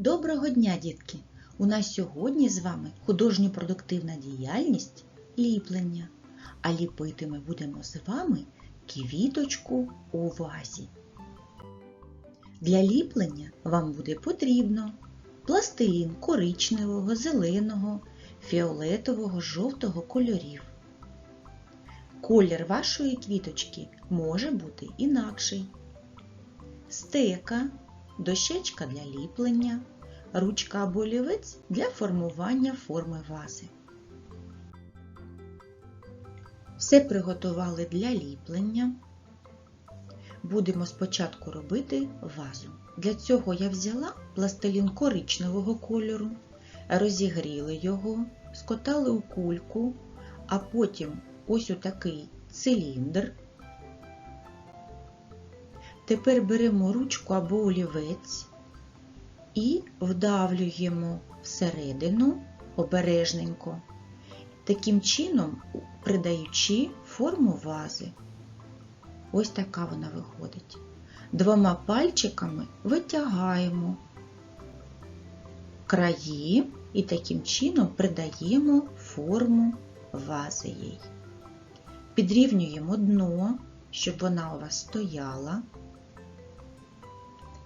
Доброго дня, дітки! У нас сьогодні з вами художньо-продуктивна діяльність ліплення. А ліпити ми будемо з вами квіточку у вазі. Для ліплення вам буде потрібно пластилін коричневого, зеленого, фіолетового, жовтого кольорів. Колір вашої квіточки може бути інакший. Стека, дощечка для ліплення, ручка або олівець для формування форми вази. Все приготували для ліплення. Будемо спочатку робити вазу. Для цього я взяла пластилін коричневого кольору, розігріли його, скотали у кульку, а потім ось у такий циліндр. Тепер беремо ручку або олівець і вдавлюємо всередину обережненько, таким чином придаючи форму вази. Ось така вона виходить. Двома пальчиками витягаємо краї і таким чином придаємо форму вази їй. Підрівнюємо дно, щоб вона у вас стояла.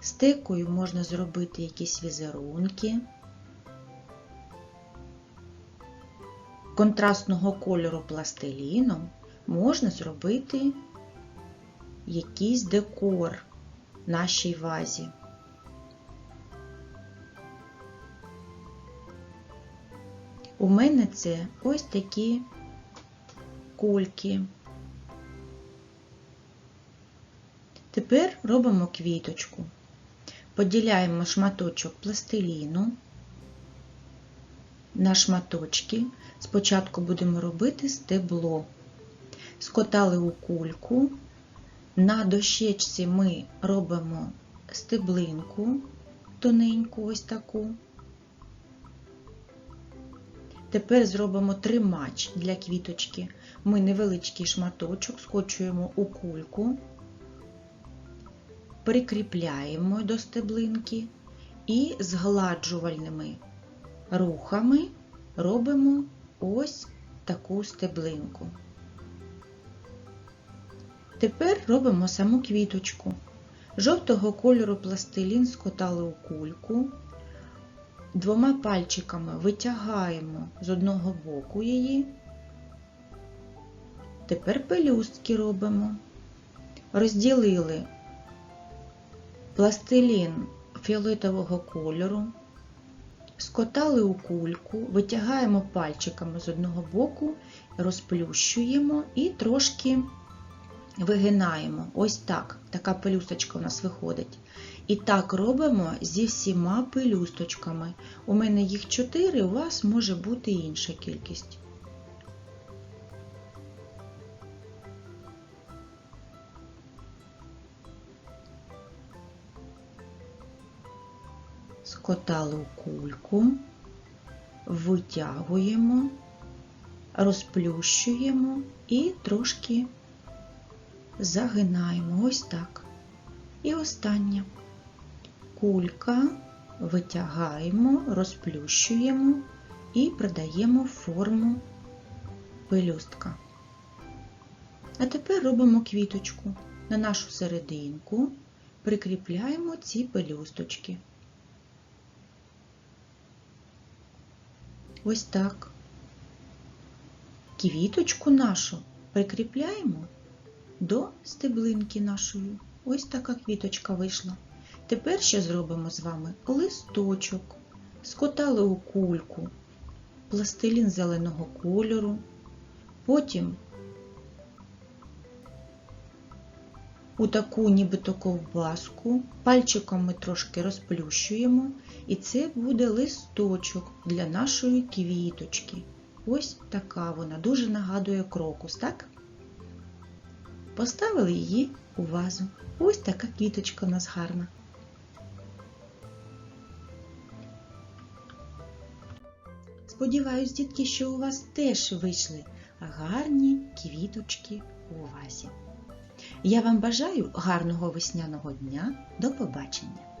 Стекою можна зробити якісь візерунки. Контрастного кольору пластиліном можна зробити якийсь декор нашій вазі. У мене це ось такі кульки. Тепер робимо квіточку. Поділяємо шматочок пластиліну на шматочки. Спочатку будемо робити стебло. Скотали у кульку. На дощечці ми робимо стеблинку тоненьку, ось таку. Тепер зробимо тримач для квіточки. Ми невеличкий шматочок скочуємо у кульку, прикріпляємо до стеблинки і згладжувальними рухами робимо ось таку стеблинку. Тепер робимо саму квіточку. Жовтого кольору пластилін скотали у кульку. Двома пальчиками витягаємо з одного боку її. Тепер пелюстки робимо. Розділили пластилін фіолетового кольору, скотали у кульку, витягаємо пальчиками з одного боку, розплющуємо і трошки вигинаємо. Ось так. Така пелюсточка у нас виходить. І так робимо зі всіма пелюсточками. У мене їх 4, у вас може бути інша кількість. Скотали у кульку, витягуємо, розплющуємо і трошки загинаємо ось так. І останнє. Кулька витягаємо, розплющуємо і придаємо форму пелюстка. А тепер робимо квіточку. На нашу серединку прикріпляємо ці пелюсточки. Ось так. Квіточку нашу прикріпляємо до стеблинки нашої. Ось така квіточка вийшла. Тепер що зробимо з вами? Листочок. Скотали у кульку, пластилін зеленого кольору, потім у таку нібито ковбаску, пальчиком ми трошки розплющуємо, і це буде листочок для нашої квіточки. Ось така вона, дуже нагадує крокус, так? Поставили її у вазу. Ось така квіточка у нас гарна. Сподіваюсь, дітки, що у вас теж вийшли гарні квіточки у вазі. Я вам бажаю гарного весняного дня. До побачення!